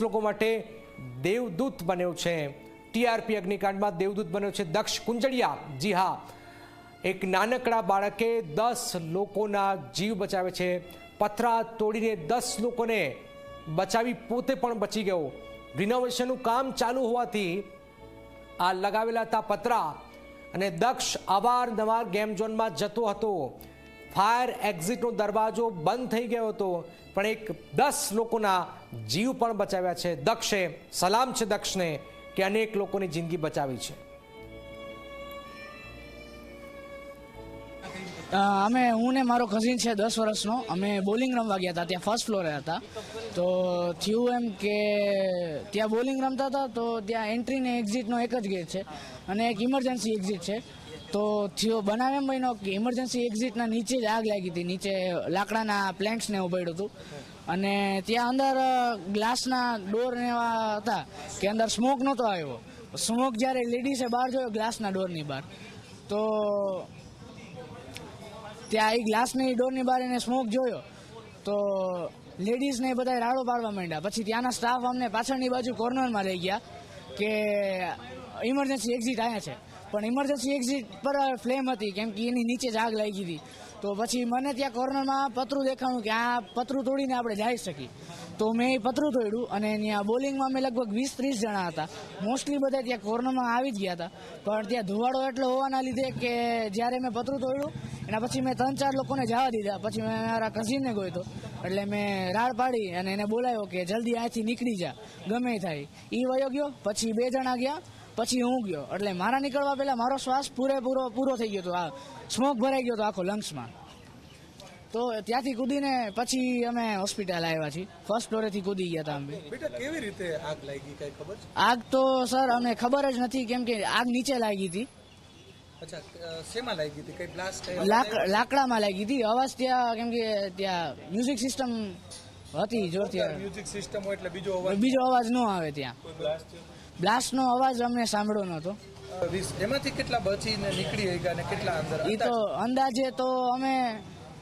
લોકો માટે દેવદૂત બન્યો છે. ટીઆરપી અગ્નિકાંડમાં દેવદૂત બન્યો છે. દક્ષ કુંજળિયા જી હા. એક નાનકડા બાળકે દસ લોકોના જીવ બચાવે છે. પથરા તોડીને દસ લોકોને બચાવી પોતે પણ બચી ગયો. રિનોવેશનનું કામ ચાલુ હોવાથી આ લગાવેલા હતા પતરા અને દક્ષ અવારનવાર ગેમ ઝોનમાં જતો હતો. ફાયર એક્ઝિટનો દરવાજો બંધ થઈ ગયો હતો. પણ એક દસ લોકોના જીવ પણ બચાવ્યા છે. દક્ષે સલામ છે દક્ષને કે અનેક લોકોની જિંદગી બચાવી છે. અમે, હું ને મારો કઝિન છે દસ વર્ષનો. અમે બોલિંગ રમવા ગયા હતા. ત્યાં ફર્સ્ટ ફ્લોરે હતા. તો થયું એમ કે ત્યાં બોલિંગ રમતા હતા, તો ત્યાં એન્ટ્રી ને એક્ઝિટનો એક જ ગેટ છે અને એક ઇમરજન્સી એક્ઝિટ છે. તો થયો, બનાવે એમ બન્યો કે ઇમરજન્સી એક્ઝિટના નીચે જ આગ લાગી હતી. નીચે લાકડાના પ્લેન્ટ્સને ઉભેડ્યું હતું. અને ત્યાં અંદર ગ્લાસના ડોર એવા હતા કે અંદર સ્મોક નહોતો આવ્યો. સ્મોક જ્યારે લેડીઝે બહાર જોયો ગ્લાસના ડોરની બહાર. તો ત્યાં એ ગ્લાસની ડોરની બહાર એને સ્મોક જોયો. તો લેડીઝને એ બધા રાડો પાડવા માંડ્યા. પછી ત્યાંના સ્ટાફ અમને પાછળની બાજુ કોર્નરમાં લઈ ગયા કે ઇમરજન્સી એક્ઝિટ આવ્યા છે. પણ ઇમરજન્સી એક્ઝિટ પર ફ્લેમ હતી, કેમ કે એની નીચે જ આગ લાગી હતી. તો પછી મને ત્યાં કોર્નરમાં પતરું દેખાણું કે આ પતરું તોડીને આપણે જઈ શકીએ. તો મેં એ પતરું તોડ્યું અને ત્યાં બોલિંગમાં અમે લગભગ વીસ ત્રીસ જણા હતા. મોસ્ટલી બધા ત્યાં કોર્નરમાં આવી જ ગયા હતા. પણ ત્યાં ધુવાડો એટલો હોવાના લીધે કે જ્યારે મેં પતરું તોડ્યું, એના પછી મેં ત્રણ ચાર લોકોને જવા દીધા. પછી મેં મારા કઝિનને ગયો એટલે મેં રાડ પાડી અને એને બોલાવ્યો કે જલ્દી અહીંથી નીકળી જા. ગમે થાય. એ વયો ગયો. પછી બે જણા ગયા. પછી હું ગયો. એટલે મારા નીકળવા પહેલા મારો શ્વાસ પૂરેપૂરો પૂરો થઈ ગયો હતો. આ સ્મોક ભરાઈ ગયો હતો આખો લંગ્સમાં તો ત્યાંથી કૂદીને પછી અમે હોસ્પિટલ આવ્યા છીએ. ફર્સ્ટ ફ્લોરેથી કૂદી ગયા હતા અમે. બેટા કેવી રીતે આગ લાગી? કઈ ખબર આગ તો સર અમને ખબર જ નથી કેમ કે આગ નીચે લાગી હતી. લાકડામાં લાગી હતી. અવાજ ત્યાં કેમ કે ત્યાં મ્યુઝિક સિસ્ટમ હતી જોરથી મ્યુઝિક સિસ્ટમ હોય એટલે બીજો અવાજ બીજો અવાજ ન આવે ત્યાં. બ્લાસ્ટનો અવાજ અમને સાંભળ્યો નહોતો. એમાંથી કેટલા બચીને નીકળી ગયા અને કેટલા અંદર એ તો અંદાજે તો અમે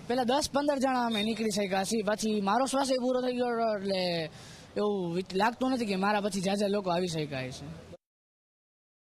પેલા દસ પંદર જણા અમે નીકળી શક્યા છીએ. પછી મારો શ્વાસ પૂરો થઈ ગયો એટલે એવું લાગતું નથી કે મારા પછી જાજા લોકો આવી શક્યા છે